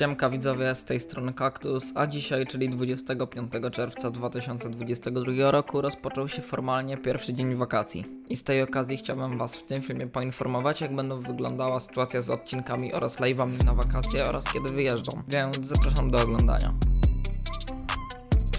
Siemka widzowie, z tej strony Kaktus, a dzisiaj, czyli 25 czerwca 2022 roku, rozpoczął się formalnie pierwszy dzień wakacji. I z tej okazji chciałbym Was w tym filmie poinformować, jak będą wyglądała sytuacja z odcinkami oraz live'ami na wakacje oraz kiedy wyjeżdżą. Więc zapraszam do oglądania.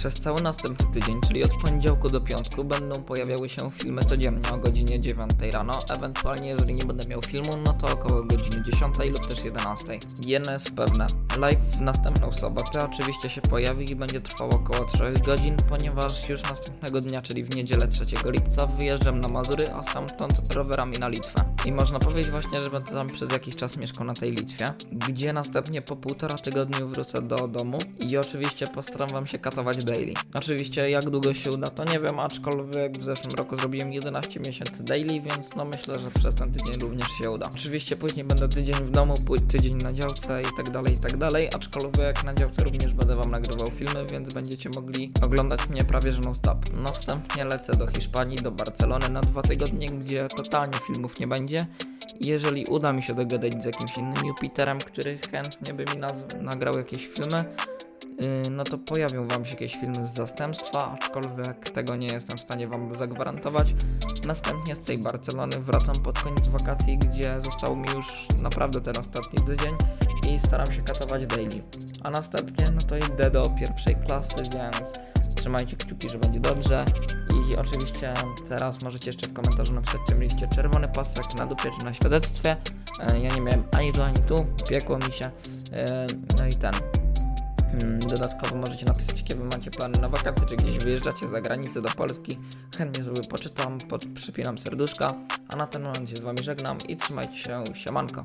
Przez cały następny tydzień, czyli od poniedziałku do piątku, będą pojawiały się filmy codziennie o godzinie 9 rano. Ewentualnie, jeżeli nie będę miał filmu, no to około godziny 10 lub też 11. Jedno jest pewne: live w następną sobotę oczywiście się pojawi i będzie trwał około 3 godzin, ponieważ już następnego dnia, czyli w niedzielę 3 lipca, wyjeżdżam na Mazury, a stamtąd rowerami na Litwę. I można powiedzieć właśnie, że będę tam przez jakiś czas mieszkał na tej Litwie, gdzie następnie po półtora tygodniu wrócę do domu i oczywiście postaram wam się katować daily. Oczywiście jak długo się uda to nie wiem, aczkolwiek w zeszłym roku zrobiłem 11 miesięcy daily, więc no myślę, że przez ten tydzień również się uda. Oczywiście później będę tydzień w domu, tydzień na działce i tak dalej, i tak dalej, aczkolwiek na działce również będę wam nagrywał filmy, więc będziecie mogli oglądać mnie prawie że non stop. Następnie lecę do Hiszpanii, do Barcelony na dwa tygodnie, gdzie totalnie filmów nie będzie. Jeżeli uda mi się dogadać z jakimś innym Jupiterem, który chętnie by mi nagrał jakieś filmy, no to pojawią Wam się jakieś filmy z zastępstwa, aczkolwiek tego nie jestem w stanie Wam zagwarantować. Następnie z tej Barcelony wracam pod koniec wakacji, gdzie został mi już naprawdę ten ostatni tydzień i staram się katować daily. A następnie, no to idę do pierwszej klasy, więc trzymajcie kciuki, że będzie dobrze. I oczywiście teraz możecie jeszcze w komentarzu napisać, czy mieliście czerwony pasek na dupie, czy na świadectwie. E, Ja nie miałem ani tu, ani tu, piekło mi się. E, No i ten. Mm, Dodatkowo możecie napisać, jakie macie plany na wakacje, czy gdzieś wyjeżdżacie za granicę do Polski. Chętnie sobie poczytam, pod, przypinam serduszka. A na ten moment się z wami żegnam i trzymajcie się, siemanko.